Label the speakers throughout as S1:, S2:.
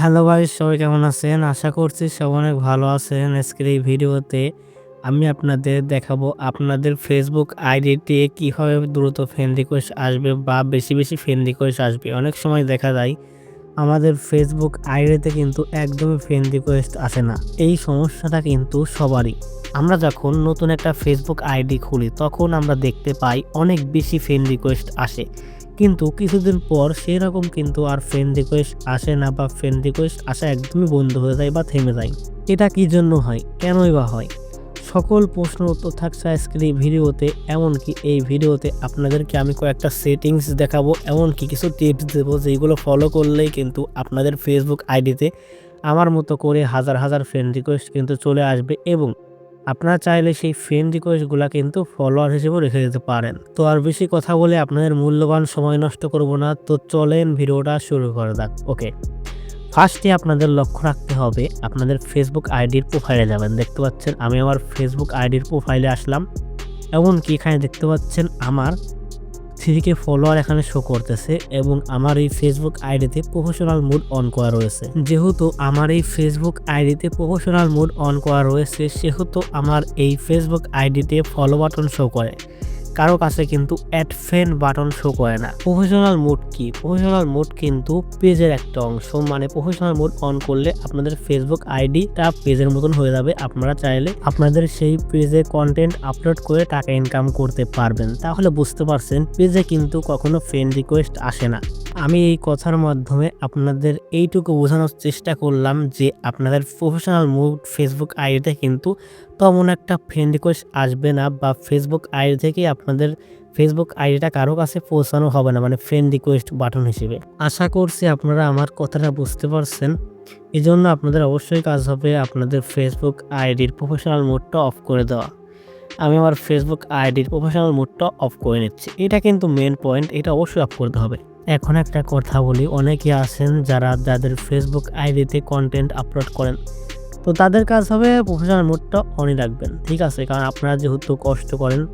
S1: Hello ভাই, সবাই কেমন আছেন? আশা করছি সব অনেক ভালো আছেন। আজকের এই ভিডিওতে আমি আপনাদের দেখাবো আপনাদের ফেসবুক আইডিতে কীভাবে দ্রুত ফ্রেন্ড রিকোয়েস্ট আসবে বা বেশি বেশি ফ্রেন্ড রিকোয়েস্ট আসবে। অনেক সময় দেখা যায় আমাদের ফেসবুক আইডিতে কিন্তু একদমই ফ্রেন্ড রিকোয়েস্ট আসে না। এই সমস্যাটা কিন্তু সবারই। আমরা যখন নতুন একটা ফেসবুক আইডি খুলি, তখন আমরা দেখতে পাই অনেক বেশি ফ্রেন্ড রিকোয়েস্ট আসে। কিন্তু কিছুদিন পর সেরকম কিন্তু আর ফ্রেন্ড রিকোয়েস্ট আসে না বা ফ্রেন্ড রিকোয়েস্ট আসা একদমই বন্ধ হয়ে যায় বা থেমে যায়। এটা কি জন্য হয়? কেনই বা হয়? সকল প্রশ্ন উত্তর থাকছে আজকের এই ভিডিওতে, এমনকি এই ভিডিওতে আপনাদেরকে আমি কয়েকটা সেটিংস দেখাবো, এমনকি কিছু টিপস দেবো যেগুলো ফলো করলেই কিন্তু আপনাদের ফেসবুক আইডিতে আমার মতো করে হাজার হাজার ফ্রেন্ড রিকোয়েস্ট কিন্তু চলে আসবে এবং আপনারা চাইলে সেই ফ্রেন্ড রিকোয়েস্টগুলা কিন্তু ফলোয়ার হিসেবে রেখে দিতে পারেন। তো আর বেশি কথা বলে আপনাদের মূল্যবান সময় নষ্ট করব না। তো চলেন ভিডিওটা শুরু করে যাক ওকে ফার্স্টে আপনাদের লক্ষ্য রাখতে হবে, আপনাদের ফেসবুক আইডির প্রোফাইলে যাবেন। দেখতে পাচ্ছেন, আমি আমার ফেসবুক আইডির প্রোফাইলে আসলাম। এমনকি এখানে দেখতে পাচ্ছেন, আমার থ্রিকে ফলোয়ার এখানে শো করতেছে এবং আমার এই ফেসবুক আইডিতে প্রফেশনাল মুড অন করা রয়েছে। যেহেতু আমার এই ফেসবুক আইডিতে প্রফেশনাল মুড অন করা রয়েছে, সেহেতু আমার এই ফেসবুক আইডিতে ফলো বাটন শো করে। কারও কাছে কিন্তু অ্যাড ফ্রেন্ড বাটন শো করে না। প্রফেশনাল মোড কি? প্রফেশনাল মোড কিন্তু পেজের একটা অংশ। মানে প্রফেশনাল মোড অন করলে আপনাদের ফেসবুক আইডিটা পেজের মতন হয়ে যাবে। আপনারা চাইলে আপনাদের সেই পেজে কন্টেন্ট আপলোড করে টাকা ইনকাম করতে পারবেন। তাহলে বুঝতে পারছেন, পেজে কিন্তু কখনো ফ্রেন্ড রিকোয়েস্ট আসে না। আমি এই কথার মাধ্যমে আপনাদের এইটুকু বোঝানোর চেষ্টা করলাম যে আপনাদের প্রফেশনাল মুড ফেসবুক আইডিতে কিন্তু তেমন একটা ফ্রেন্ড রিকোয়েস্ট আসবে না বা ফেসবুক আইডি থেকে আপনাদের ফেসবুক আইডিটা কারও কাছে পৌঁছানো হবে না মানে ফ্রেন্ড রিকোয়েস্ট বাটন হিসেবে। আশা করছি আপনারা আমার কথাটা বুঝতে পারছেন। এই জন্য আপনাদের অবশ্যই কাজ হবে আপনাদের ফেসবুক আইডির প্রফেশনাল মোডটা অফ করে দেওয়া। আমি আমার ফেসবুক আইডির প্রফেশনাল মোডটা অফ করে নিচ্ছি। এটা কিন্তু মেন পয়েন্ট এটা অবশ্যই অফ করতে হবে। এখন একটা কথা বলি, অনেকে আছেন যারা যাদের ফেসবুক আইডিতে কন্টেন্ট আপলোড করেন। তো তাদের কাজ হবে প্রফেশনাল মোডটা অনই রাখবেন, ঠিক আছে? কারণ আপনারা যেহেতু কষ্ট করেন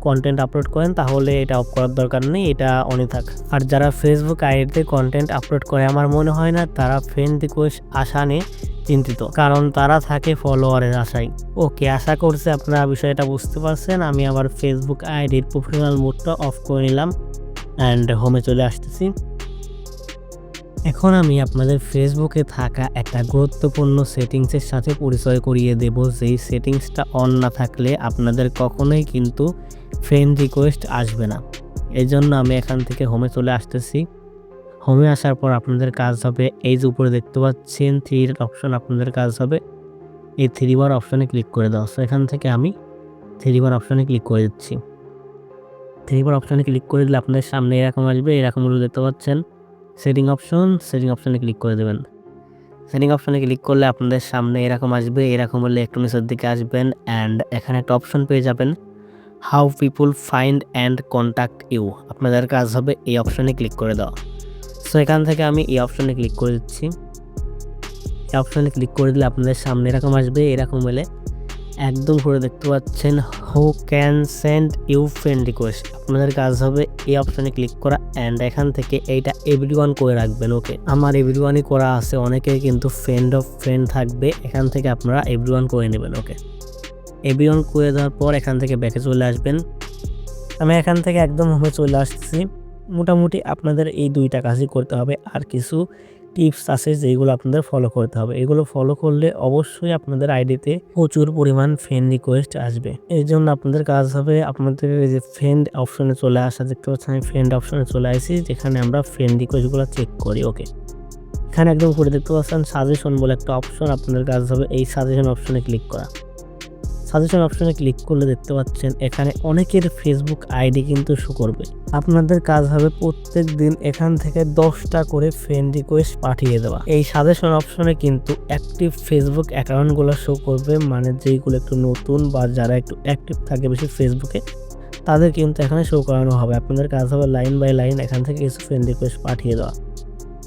S1: কন্টেন্ট আপলোড করেন, তাহলে এটা অফ করার দরকার নেই, এটা অনই থাক। আর যারা ফেসবুক আইডিতে কন্টেন্ট আপলোড করে, আমার মনে হয় না তারা ফ্রেন্ড রিকোয়েস্ট আশা নিয়ে চিন্তিত, কারণ তারা থাকে ফলোয়ারের আশায়। ওকে, আশা করছে আপনারা বিষয়টা বুঝতে পারছেন। আমি আবার ফেসবুক আইডির প্রফেশনাল মোডটা অফ করে নিলাম। অ্যান্ড হোমে চলে আসতেছি। এখন আমি আপনাদের ফেসবুকে থাকা একটা গুরুত্বপূর্ণ সেটিংসের সাথে পরিচয় করিয়ে দেব। যেই সেটিংসটা অন না থাকলে আপনাদের কখনোই কিন্তু ফ্রেন্ড রিকোয়েস্ট আসবে না। এই জন্য আমি এখান থেকে হোমে চলে আসতেছি। হোমে আসার পর আপনাদের কাজ হবে এই যে উপরে দেখতে পাচ্ছেন থ্রি অপশন আপনাদের কাজ হবে। এই থ্রি বার অপশনে ক্লিক করে দেওয়া সো এখান থেকে আমি থ্রি বার অপশনে ক্লিক করে দিচ্ছি। থ্রি বার অপশনে ক্লিক করে দিলে আপনাদের সামনে এরকম আসবে, এরকম এরকমগুলো দেখতে পাচ্ছেন। সেটিং অপশন, সেটিং অপশানে ক্লিক করে দেবেন। সেটিং অপশানে ক্লিক করলে আপনাদের সামনে এরকম আসবে, এরকম হলে একটু নিচের দিকে আসবেন অ্যান্ড এখানে একটা অপশন পেয়ে যাবেন how people find and contact you আপনাদের কাজ হবে এই অপশানে ক্লিক করে দেওয়া। সো এখান থেকে আমি এই অপশানে ক্লিক করে দিচ্ছি। এই অপশানে ক্লিক করে দিলে আপনাদের সামনে এরকম আসবে, এরকম হলে একদম করে দেখতে পাচ্ছেন who can send you friend request আপনাদের কাজ হবে এই অপশনে ক্লিক করা অ্যান্ড এখান থেকে এইটা এভরি ওয়ান করে রাখবেন ওকে আমার এভরি ওয়ানই করা আছে অনেকে কিন্তু ফ্রেন্ড অফ ফ্রেন্ড থাকবে, এখান থেকে আপনারা এভরি ওয়ান করে নেবেন ওকে এভরি ওয়ান করে দেওয়ার পর এখান থেকে ব্যাকে চলে আসবেন। আমি এখান থেকে একদম হোমে চলে আসছি। মোটামুটি আপনাদের এই দুইটা কাজই করতে হবে, আর কিছু টিপস আছে যেগুলো আপনাদের ফলো করতে হবে। এগুলো ফলো করলে অবশ্যই আপনাদের আইডিতে প্রচুর পরিমাণ ফ্রেন্ড রিকোয়েস্ট আসবে। এই জন্য আপনাদের কাজ হবে আপনাদের যে ফ্রেন্ড অপশনে চলে আসা। দেখতে পাচ্ছেন আমি ফ্রেন্ড অপশনে চলে আসি, যেখানে আমরা ফ্রেন্ড রিকোয়েস্টগুলো চেক করি ওকে এখানে একদম করে দেখতে পাচ্ছেন সাজেশন বলে একটা অপশন আপনাদের কাজ হবে। এই সাজেশন অপশনে ক্লিক করা। সাজেশন অপশনে ক্লিক করলে দেখতে পাচ্ছেন এখানে অনেকের ফেসবুক আইডি কিন্তু শো করবে। আপনাদের কাজ হবে প্রত্যেক দিন এখান থেকে দশটা করে ফ্রেন্ড রিকোয়েস্ট পাঠিয়ে দেওয়া। এই সাজেশন অপশনে কিন্তু অ্যাক্টিভ ফেসবুক অ্যাকাউন্টগুলো শো করবে মানে যেইগুলো একটু নতুন বা যারা একটু অ্যাক্টিভ থাকে বেশি ফেসবুকে তাদের কিন্তু এখানে শো করানো হবে। আপনাদের কাজ হবে লাইন বাই লাইন এখান থেকে কিছু ফ্রেন্ড রিকোয়েস্ট পাঠিয়ে দেওয়া।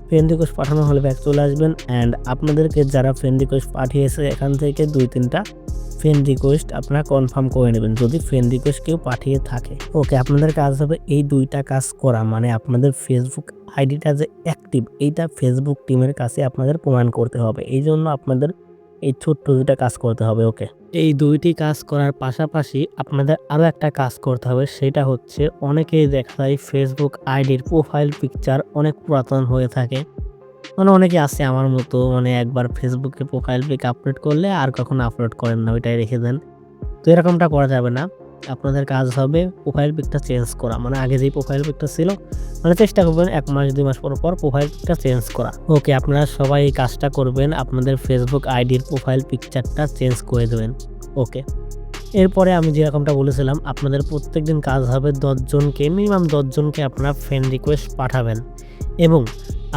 S1: ফ্রেন্ড রিকোয়েস্ট পাঠানো হলে ব্যাক চলে আসবেন অ্যান্ড আপনাদেরকে যারা ফ্রেন্ড রিকোয়েস্ট পাঠিয়েছে এখান থেকে দুই তিনটা ফ্রেন্ড রিকোয়েস্ট আপনারা কনফার্ম করে নেবেন। যদি ফ্রেন্ড রিকোয়েস্ট কেউ পাঠিয়ে থাকে ওকে আপনাদের কাজ হবে এই দুইটা কাজ করা। মানে আপনাদের ফেসবুক আইডিটা যে অ্যাক্টিভ এইটা ফেসবুক টিমের কাছে আপনাদের প্রমাণ করতে হবে। এই জন্য আপনাদের এই ছোট্ট দুইটা কাজ করতে হবে ওকে এই দুইটি কাজ করার পাশাপাশি আপনাদের আরও একটা কাজ করতে হবে, সেটা হচ্ছে অনেকেই দেখা যায় ফেসবুক আইডির প্রোফাইল পিকচার অনেক পুরাতন হয়ে থাকে। মানে অনেকে আছে আমার মতো মানে একবার ফেসবুকে প্রোফাইল পিক আপলোড করলে আর কখনো আপলোড করেন না, ওইটাই রেখে দেন। তো এরকমটা করা যাবে না। আপনাদের কাজ হবে প্রোফাইল পিকটা চেঞ্জ করা। মানে আগে যেই প্রোফাইল পিকটা ছিল মানে চেষ্টা করবেন এক মাস, দুই মাস পর পর প্রোফাইল পিকটা চেঞ্জ করা। ওকে আপনারা সবাই এই কাজটা করবেন, আপনাদের ফেসবুক আইডির প্রোফাইল পিকচারটা চেঞ্জ করে দেবেন। ওকে এরপরে আমি যেরকমটা বলেছিলাম, আপনাদের প্রত্যেক দিন কাজ হবে দশজনকে মিনিমাম দশজনকে আপনারা ফ্রেন্ড রিকোয়েস্ট পাঠাবেন। এবং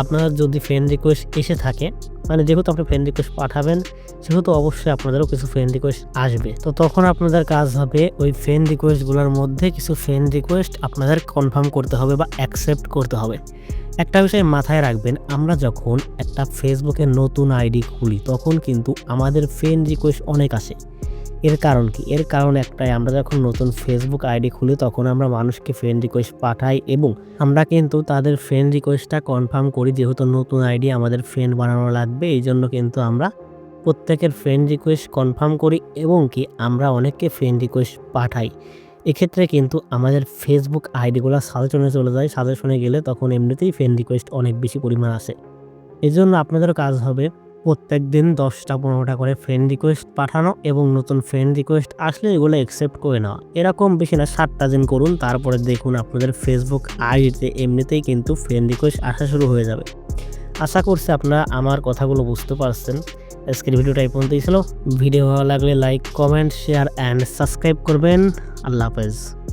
S1: আপনার যদি ফ্রেন্ড রিকোয়েস্ট এসে থাকে মানে যেহেতু আপনি ফ্রেন্ড রিকোয়েস্ট পাঠাবেন, সেহেতু অবশ্যই আপনাদেরও কিছু ফ্রেন্ড রিকোয়েস্ট আসবে। তো তখন আপনাদের কাজ হবে ওই ফ্রেন্ড রিকোয়েস্টগুলোর মধ্যে কিছু ফ্রেন্ড রিকোয়েস্ট আপনাদের কনফার্ম করতে হবে বা অ্যাকসেপ্ট করতে হবে। একটা বিষয় মাথায় রাখবেন, আমরা যখন একটা ফেসবুকে নতুন আইডি খুলি, তখন কিন্তু আমাদের ফ্রেন্ড রিকোয়েস্ট অনেক আসে। এর কারণ কি? এর কারণ একটাই, আমরা যখন নতুন ফেসবুক আইডি খুলি, তখন আমরা মানুষকে ফ্রেন্ড রিকোয়েস্ট পাঠাই এবং আমরা কিন্তু তাদের ফ্রেন্ড রিকোয়েস্টটা কনফার্ম করি, যেহেতু নতুন আইডি আমাদের ফ্রেন্ড বানানো লাগবে এই জন্য কিন্তু আমরা প্রত্যেকের ফ্রেন্ড রিকোয়েস্ট কনফার্ম করি এবং কি আমরা অনেককে ফ্রেন্ড রিকোয়েস্ট পাঠাই। এক্ষেত্রে কিন্তু আমাদের ফেসবুক আইডিগুলো সাজেশনে চলে যায়, সাজেশনে গেলে তখন এমনিতেই ফ্রেন্ড রিকোয়েস্ট অনেক বেশি পরিমাণ আসে। এই জন্য আপনাদের কাজ হবে প্রত্যেক দিন দশটা পনেরোটা করে ফ্রেন্ড রিকোয়েস্ট পাঠানো এবং নতুন ফ্রেন্ড রিকোয়েস্ট আসলে এগুলো অ্যাকসেপ্ট করে নেওয়া। এরকম বেশি না, সাতটা দিন করুন, তারপরে দেখুন আপনাদের ফেসবুক আইডিতে এমনিতেই কিন্তু ফ্রেন্ড রিকোয়েস্ট আসা শুরু হয়ে যাবে। আশা করছি আপনারা আমার কথাগুলো বুঝতে পারছেন। আজকের ভিডিওটা এই পর্যন্তই ছিল। ভিডিও ভালো লাগলে like comment share and subscribe করবেন। আল্লাহ হাফেজ।